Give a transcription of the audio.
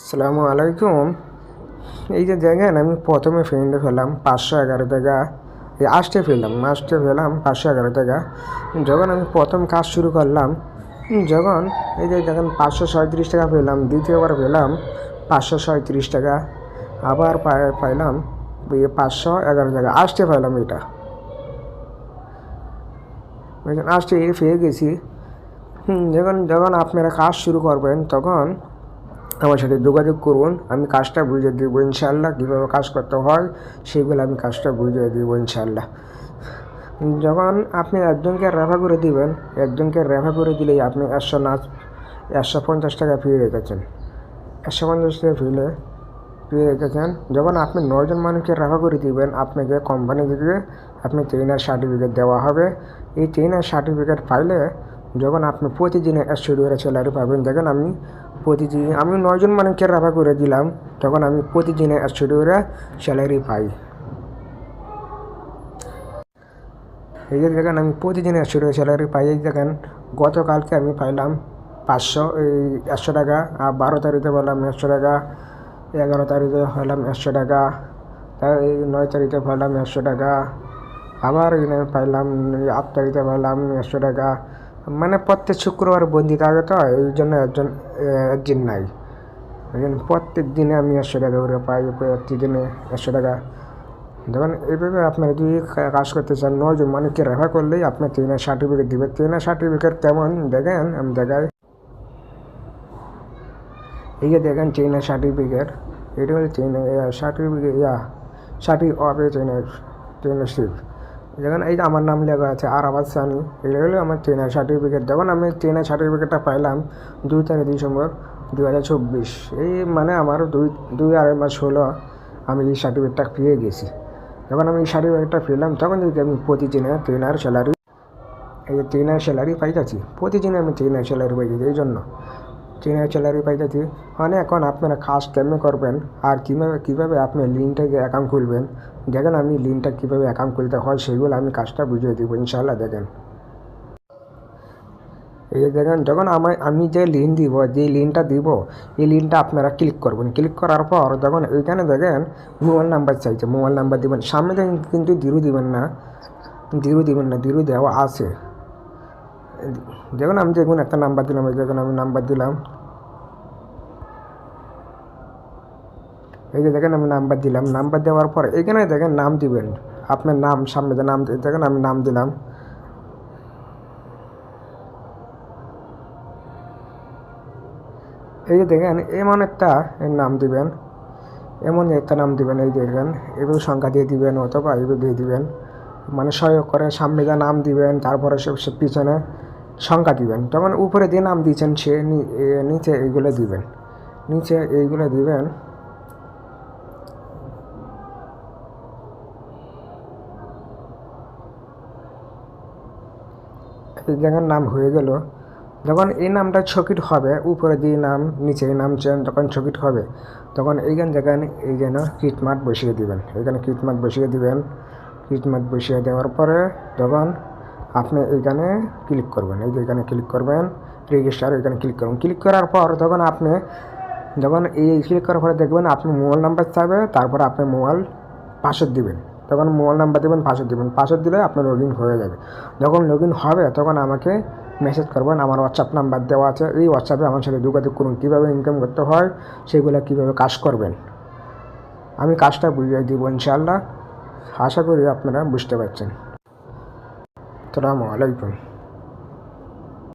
আসসালামু আলাইকুম। এই যে দেখেন, আমি প্রথমে ফ্রেন্ডে ফেলাম পাঁচশো এগারো টাকা। এই আসতে ফেললাম আসতে ফেলাম পাঁচশো এগারো টাকা। যখন আমি প্রথম কাজ শুরু করলাম, যখন এই যে দেখেন, পাঁচশো সাঁত্রিশ টাকা পেলাম, দ্বিতীয়বার পেলাম পাঁচশো সাঁত্রিশ টাকা। আবার পাই- পাইলাম পাঁচশো এগারো টাকা। আসতে পাইলাম এটা। আসতে পেয়ে গেছি। যখন যখন আপনারা কাজ শুরু করবেন, তখন আমার সাথে যোগাযোগ করুন, আমি কাজটা বুঝিয়ে দেবো ইনশাল্লাহ কীভাবে কাজ করতে হয় সেগুলো আমি কাজটা বুঝিয়ে দেবো ইনশাল্লাহ যখন আপনি একজনকে রেফা করে দিবেন, একজনকে রেফা করে দিলেই আপনি একশো নাচ একশো পঞ্চাশ টাকা ফিরে রেখেছেন। একশো পঞ্চাশ টাকা ফিরে ফিরে রেখেছেন। যখন আপনি নয়জন মানুষকে রেফা করে দিবেন, আপনাকে কোম্পানি থেকে আপনি ট্রেনার সার্টিফিকেট দেওয়া হবে। এই ট্রেনার সার্টিফিকেট পাইলে যখন আপনি প্রতিদিনে একশো টাকা স্যালারি পাবেন, দেখেন আমি প্রতিদিন, আমি নয়জন মানুষকে রেফা করে দিলাম, তখন আমি প্রতিদিনে একশো টাকা স্যালারি পাই। এই যে দেখেন আমি প্রতিদিন একশো টাকা স্যালারি পাই, এই দেখেন গতকালকে আমি পাইলাম পাঁচশো, এই একশো টাকা, আর বারো তারিখে পেলাম একশো টাকা, এগারো তারিখে পেলাম একশো টাকা এই নয় তারিখে পেলাম একশো টাকা, আবার পাইলাম আট তারিখে পেলাম একশো টাকা মানে প্রত্যেক শুক্রবার বন্দি থাকে তো এই জন্য একজন একদিন নাই। এই জন্য প্রত্যেক দিনে আমি একশো টাকা করে পাই, প্রতিদিনে একশো টাকা। দেখুন এইভাবে আপনারা যদি কাজ করতে চান, নয়জন মানুষকে রেফার করলেই আপনার ট্রেনের সার্টিফিকেট দিবে। ট্রেনের সার্টিফিকেট কেমন দেখেন, আমি দেখাই। এই যে দেখেন ট্রেনের সার্টিফিকেট এটা হচ্ছে ট্রেনের সার্টিফিকেট ইয়া সার্টি অফ ট্রেনের ট্রেনের শিপ দেখেন এই যে আমার নাম লেখা আছে আর আবাস সানি এটা হলো আমার ট্রেনের সার্টিফিকেট যখন আমি ট্রেনের সার্টিফিকেটটা পাইলাম দুই তারিখ ডিসেম্বর দু হাজার চব্বিশ, এই মানে আমার দুই দুই আড়াই মাস হলো আমি এই সার্টিফিকেটটা পেয়ে গেছি। যখন আমি এই সার্টিফিকেটটা পেলাম, তখন যদি আমি প্রতিদিনে ট্রেনার স্যালারি এই যে ট্রেনার স্যালারি পাইতেছি, প্রতিদিনে আমি ট্রেনার স্যালারি পাইতেছি, এই জন্য। ট্রেনার স্যালারি পাইতেছি মানে এখন আপনারা কাজ কেমনে করবেন? আর কীভাবে কীভাবে আপনি লিঙ্কটাকে অ্যাকাউন্ট খুলবেন? দেখেন আমি লিঙ্কটা কীভাবে অ্যাকাউন্ট খুলতে হয়, সেগুলো আমি কাজটা বুঝিয়ে দেবো ইনশাল্লাহ দেখেন। এই দেখেন, যখন আমায় আমি যে লিঙ্ক দিব, যে লিঙ্কটা দিব, এই লিঙ্কটা আপনারা ক্লিক করবেন। ক্লিক করার পর যখন এইখানে দেখেন মোবাইল নাম্বার চাইছে মোবাইল নাম্বার দিবেন। সামনে দেখেন কিন্তু দিরু দিবেন না। দিরু দিবেন না, দিরু দেওয়া আছে। দেখুন, আমি দেখুন একটা নাম্বার দিলাম দেখুন আমি নাম্বার দিলাম। এই যে দেখেন আমি নাম্বার দিলাম। নাম্বার দেওয়ার পর এখানে দেখেন নাম দিবেন। আপনার নাম, সামনে যে নাম দেখেন আমি নাম দিলাম। এই যে দেখেন, এমন একটা নাম দিবেন। এমন একটা নাম দিবেন, এই দেখেন, এভাবে সংখ্যা দিয়ে দিবেন অথবা এইভাবে দিয়ে দিবেন। মানে সহায়ক করে সামনে যা নাম দিবেন, তারপরে সব পিছনে সংখ্যা দিবেন। তখন উপরে দিয়ে নাম দিয়েছেন, সে নিচে এইগুলো দিবেন। নিচে এইগুলো দিবেন। এই জায়গার নাম হয়ে গেল, যখন এই নামটা ছকিট হবে উপরে দিয়ে নাম নিচে নাম চেন যখন ছকিট হবে, তখন এইখান জায়গায় এই যেন কিটমাট বসিয়ে দিবেন। এখানে কিটমাট বসিয়ে দিবেন। কিটমাট বসিয়ে দেওয়ার পরে তখন আপনি এইখানে ক্লিক করবেন, এই যে এখানে ক্লিক করবেন রেজিস্টার এখানে ক্লিক করবেন। ক্লিক করার পর তখন আপনি যখন এই ক্লিক করার পরে দেখবেন আপনি মোবাইল নাম্বার চাইবে, তারপরে আপনি মোবাইল পাসওয়ার্ড দিবেন। তখন মোবাইল নাম্বার দেবেন পাসওয়ার্ড দিবেন। পাসওয়ার্ড দিলে আপনার লগ হয়ে যাবে। যখন লগ হবে, তখন আমাকে মেসেজ করবেন। আমার হোয়াটসঅ্যাপ নাম্বার দেওয়া আছে। এই হোয়াটসঅ্যাপে আমার সাথে যোগাযোগ করুন। কীভাবে ইনকাম করতে হয়, সেগুলো কীভাবে কাজ করবেন। আমি কাজটা বুঝিয়ে দিব ইনশাল্লাহ আশা করি আপনারা বুঝতে পারছেন। আসসালামু আলাইকুম।